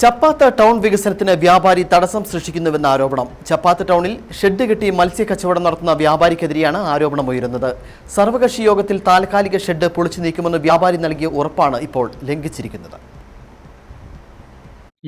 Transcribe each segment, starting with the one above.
ചപ്പാത്ത് town വികസനത്തിന് വ്യാപാരി തടസ്സം സൃഷ്ടിക്കുന്നുവെന്ന ആരോപണം. ചപ്പാത്ത ടൗണിൽ ഷെഡ് കെട്ടി മത്സ്യ കച്ചവടം നടത്തുന്ന വ്യാപാരിക്കെതിരെയാണ് ആരോപണം ഉയരുന്നത്. സർവകക്ഷി യോഗത്തിൽ താൽക്കാലിക ഷെഡ് പൊളിച്ചു നീക്കുമെന്ന് വ്യാപാരി നൽകിയ ഉറപ്പാണ് ഇപ്പോൾ ലംഘിച്ചിരിക്കുന്നത്.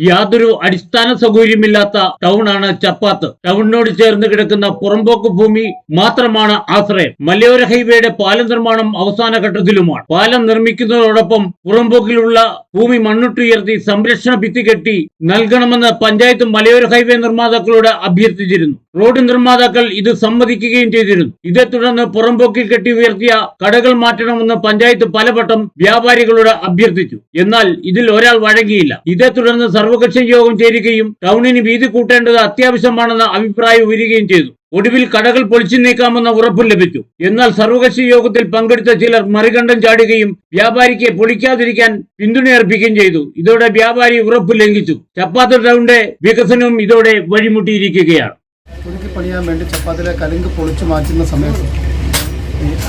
യാതൊരു അടിസ്ഥാന സൗകര്യമില്ലാത്ത ടൗണാണ് ചപ്പാത്ത്. ടൗണിനോട് ചേർന്ന് കിടക്കുന്ന പുറമ്പോക്ക് ഭൂമി മാത്രമാണ് ആശ്രയം. മലയോര ഹൈവേയുടെ പാലം നിർമ്മാണം അവസാന ഘട്ടത്തിലുമാണ്. പാലം നിർമ്മിക്കുന്നതോടൊപ്പം പുറമ്പോക്കിലുള്ള ഭൂമി മണ്ണുട്ടുയർത്തി സംരക്ഷണ ഭിത്തി കെട്ടി നൽകണമെന്ന് പഞ്ചായത്ത് മലയോര ഹൈവേ നിർമ്മാതാക്കളോട് അഭ്യർത്ഥിച്ചിരുന്നു. റോഡ് നിർമ്മാതാക്കൾ ഇത് സമ്മതിക്കുകയും ചെയ്തിരുന്നു. ഇതേ തുടർന്ന് പുറംപോക്കിൽ കെട്ടി ഉയർത്തിയ കടകൾ മാറ്റണമെന്ന് പഞ്ചായത്ത് പലവട്ടം വ്യാപാരികളോട് അഭ്യർത്ഥിച്ചു. എന്നാൽ ഇതിൽ ഒരാൾ വഴങ്ങിയില്ല. ഇതേ തുടർന്ന് സർവകക്ഷി യോഗം ചേരുകയും ടൗണിന് വീതി കൂട്ടേണ്ടത് അത്യാവശ്യമാണെന്ന അഭിപ്രായം ഉയരുകയും ചെയ്തു. ഒടുവിൽ കടകൾ പൊളിച്ചു നീക്കാമെന്ന ഉറപ്പും ലഭിച്ചു. എന്നാൽ സർവകക്ഷി യോഗത്തിൽ പങ്കെടുത്ത ചിലർ മറികണ്ഠം ചാടുകയും വ്യാപാരിക്ക് പൊളിക്കാതിരിക്കാൻ പിന്തുണയർപ്പിക്കുകയും ചെയ്തു. ഇതോടെ വ്യാപാരി ഉറപ്പ് ലംഘിച്ചു. ചപ്പാത്ത് ടൗണിന്റെ വികസനവും ഇതോടെ വഴിമുട്ടിയിരിക്കുകയാണ്. പണിയാൻ വേണ്ടി ചപ്പാത്തിലെ കലുങ്ക് പൊളിച്ചു മാറ്റുന്ന സമയത്ത്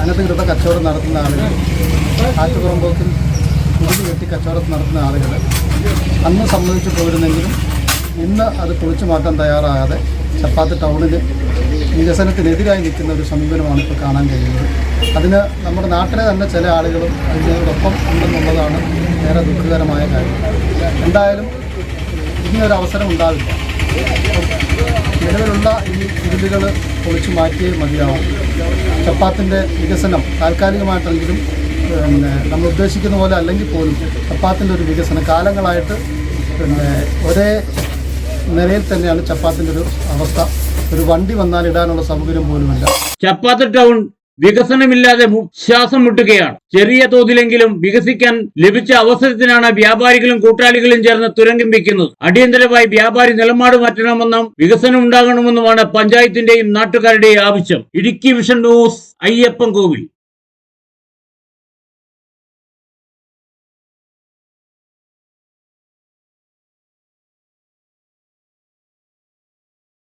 അനധികൃത കച്ചവടം നടത്തുന്ന ആളുകൾ ആറ്റുപുറമ്പോക്കിൽ പുതുക്കി കെട്ടി കച്ചവടം നടത്തുന്ന ആളുകൾ അന്ന് സമ്മതിച്ചു പോയിരുന്നെങ്കിലും ഇന്ന് അത് പൊളിച്ചു മാറ്റാൻ തയ്യാറാകാതെ ചപ്പാത്ത് ടൗണിൽ വികസനത്തിനെതിരായി നിൽക്കുന്ന ഒരു സമീപനമാണ് ഇപ്പോൾ കാണാൻ കഴിയുന്നത്. അതിന് നമ്മുടെ നാട്ടിലെ തന്നെ ചില ആളുകളും അതിനോടൊപ്പം ഉണ്ടെന്നുള്ളതാണ് ഏറെ ദുഃഖകരമായ കാര്യം. എന്തായാലും ഇനിയൊരു അവസരം ഉണ്ടാവില്ല. നിലവിലുള്ള ഈ ഇരുളുകൾ പൊളിച്ചു മാറ്റിയേ മതിയാവും. ചപ്പാത്തിന്റെ വികസനം താൽക്കാലികമായിട്ടെങ്കിലും പിന്നെ നമ്മൾ ഉദ്ദേശിക്കുന്ന പോലെ അല്ലെങ്കിൽ പോലും ചപ്പാത്തിന്റെ ഒരു വികസനം കാലങ്ങളായിട്ട് പിന്നെ ഒരേ നിലയിൽ തന്നെയാണ് ചപ്പാത്തിന്റെ ഒരു അവസ്ഥ. ഒരു വണ്ടി വന്നാൽ ഇടാനുള്ള സൗകര്യം പോലുമില്ല. ചപ്പാത്ത് ടൗൺ വികസനമില്ലാതെ ശ്വാസം മുട്ടുകയാണ്. ചെറിയ തോതിലെങ്കിലും വികസിക്കാൻ ലഭിച്ച അവസരത്തിനാണ് വ്യാപാരികളും കൂട്ടാളികളും ചേർന്ന് തുരങ്കം വെക്കുന്നത് അടിയന്തരമായി വ്യാപാരി നിലപാട് മാറ്റണമെന്നും വികസനം ഉണ്ടാകണമെന്നുമാണ് പഞ്ചായത്തിന്റെയും നാട്ടുകാരുടെയും ആവശ്യം. Idukki vision news Ayyappan Kovil.